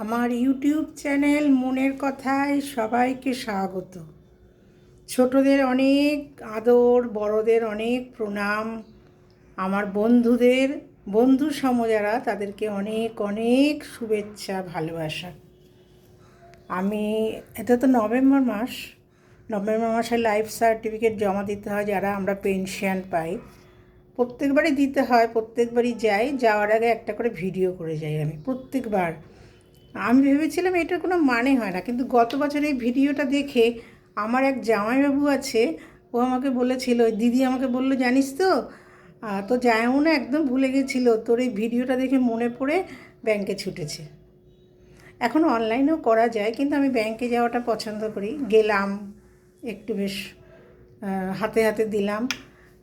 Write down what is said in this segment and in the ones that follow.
আমার YouTube channel মনের কথায় সবাইকে স্বাগত। ছোটদের অনেক আদর, বড়দের অনেক প্রণাম। আমার বন্ধুদের, বন্ধু সম যারা, তাদেরকে অনেক অনেক শুভেচ্ছা, ভালোবাসা। আমি, এটা তো নভেম্বর মাস। নভেম্বর মাসে লাইফ সার্টিফিকেট জমা দিতে হয় যারা, আমরা পেনশন পাই। প্রত্যেকবারই দিতে হয়, প্রত্যেকবারই যাই। যাওয়ার আগে একটা করে ভিডিও করে যাই আমি, প্রত্যেকবার। আমি ভেবেছিলাম এটার কোনো মানে হয় না, কিন্তু গত বছর এই ভিডিওটা দেখে আমার এক জামাইবাবু আছে, ও আমাকে বলেছিল দিদি আমাকে বলল, জানিস তো তো জায়ও না একদম ভুলে গেছিল, তোর এই ভিডিওটা দেখে মনে পড়ে ব্যাংকে ছুটেছে। এখন অনলাইনেও করা যায়, কিন্তু আমি ব্যাংকে যাওয়াটা পছন্দ করি। গেলাম, একটু বেশ হাতে হাতে দিলাম।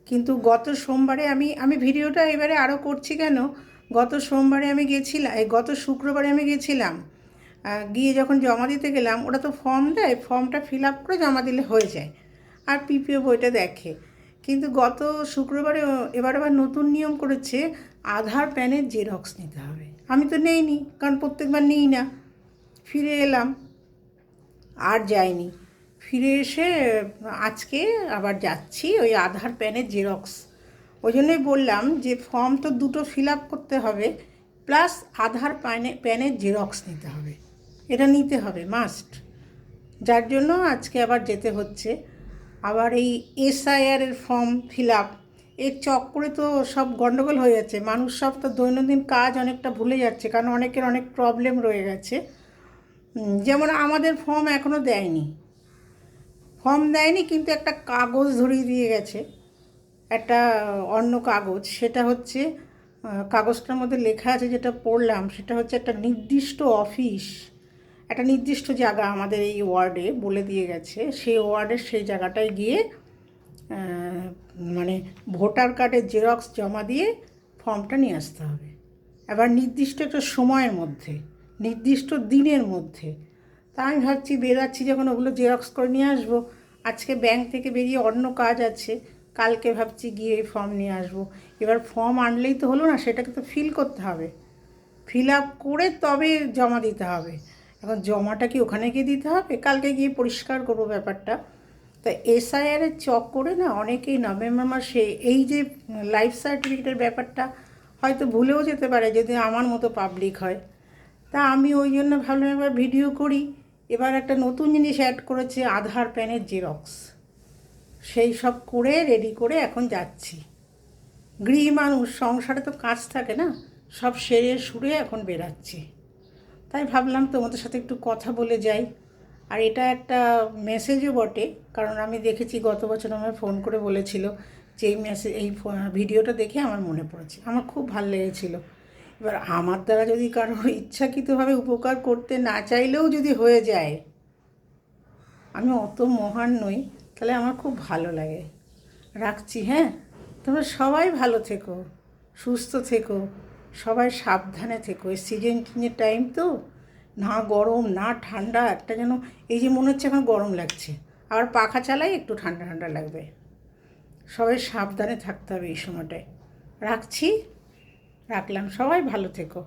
কিন্তু গত সোমবারে আমি আমি ভিডিওটা এবারে আরও করছি কেন গত সোমবারে আমি গেছিলাম এই গত শুক্রবারে আমি গেছিলাম গিয়ে যখন জমা দিতে গেলাম, ওরা তো ফর্ম দেয় ফর্মটা ফিল আপ করে জমা দিলে হয়ে যায়, আর পিপিও বইটা দেখে। কিন্তু গত শুক্রবারে এবার আবার নতুন নিয়ম করেছে, আধার প্যানের জেরক্স নিতে হবে। আমি তো নেইনি, কারণ প্রত্যেকবার নিই না। ফিরে এলাম, আর যাইনি। ফিরে এসে, আজকে আবার যাচ্ছি, ওই আধার প্যানের জেরক্স ওই জন্যই বললাম যে ফর্ম তো দুটো ফিল আপ করতে হবে প্লাস আধার প্যানে প্যানের জেরক্স নিতে হবে। এটা নিতে হবে মাস্ট যার জন্য আজকে আবার যেতে হচ্ছে। আবার এই এসআইআর এর ফর্ম ফিল আপ এর চক্করে তো সব গন্ডগোল হয়ে যাচ্ছে। মানুষ সব তো দৈনন্দিন কাজ অনেকটা ভুলে যাচ্ছে, কারণ অনেকের অনেক প্রবলেম রয়ে গেছে। যেমন আমাদের ফর্ম এখনও দেয়নি। ফর্ম দেয়নি, কিন্তু একটা কাগজ ধরিয়ে দিয়ে গেছে। একটা অন্য কাগজ, সেটা হচ্ছে কাগজটার মধ্যে লেখা আছে যেটা পড়লাম, সেটা হচ্ছে একটা নির্দিষ্ট অফিস, একটা নির্দিষ্ট জায়গা আমাদের এই ওয়ার্ডে বলে দিয়ে গেছে। সেই ওয়ার্ডের সেই জায়গাটায় গিয়ে মানে ভোটার কার্ডের জেরক্স জমা দিয়ে ফর্মটা নিয়ে আসতে হবে। এবার নির্দিষ্ট একটা সময়ের মধ্যে, নির্দিষ্ট দিনের মধ্যে। তা আমি ভাবছি, বেরাচ্ছি যখন, ওগুলো জেরক্স করে নিয়ে আসব। আজকে ব্যাংক থেকে বেরিয়ে অন্য কাজ আছে। কালকে ভাবছি গিয়ে ফর্ম নিয়ে আসব। এবার ফর্ম আনলেই তো হলো না, সেটাকে তো ফিল করতে হবে। ফিল আপ করে তবে জমা দিতে হবে। এখন জমাটা কি ওখানে গিয়ে দিতে হবে? কালকে গিয়ে পরিষ্কার করব ব্যাপারটা। তা এসআইআরের চক করে না অনেকেই নভেম্বর মাসে এই যে লাইফ সার্টিফিকেটের ব্যাপারটা হয়তো ভুলেও যেতে পারে যদি আমার মতো পাবলিক হয়। তা আমি ওই জন্য ভাবলাম এবার ভিডিও করি। এবার একটা নতুন জিনিস অ্যাড করেছে, আধার প্যানের জেরক্স সেই সব করে রেডি করে এখন যাচ্ছি। গৃহী মানুষ, সংসারে তো কাজ থাকে না, সব সেরে সুরে এখন বেরাচ্ছি তাই ভাবলাম তোমাদের সাথে একটু কথা বলে যাই। আর এটা একটা মেসেজও বটে, কারণ আমি দেখেছি গত বছর আমায় ফোন করে বলেছিল যে এই মেসেজ এই ভিডিওটা দেখে আমার মনে পড়েছে। আমার খুব ভালো লেগেছিল। এবার আমার দ্বারা যদি কারও ইচ্ছাকৃতভাবে উপকার করতে না চাইলেও যদি হয়ে যায়, আমি অত মহান নই। তাহলে আমার খুব ভালো লাগে। রাখছি হ্যাঁ? তোমরা সবাই ভালো থেকো, সুস্থ থেকো, সবাই সাবধানে থেকো। এই সিজন চেঞ্জের টাইম তো না গরম, না ঠান্ডা, একটা যেন এই যে মনে হচ্ছে এখন গরম লাগছে। আবার পাখা চালাই একটু ঠান্ডা ঠান্ডা লাগবে। সবাই সাবধানে থাকতে হবে এই সময়টায়। রাখছি? রাখলাম। সবাই ভালো থেকো।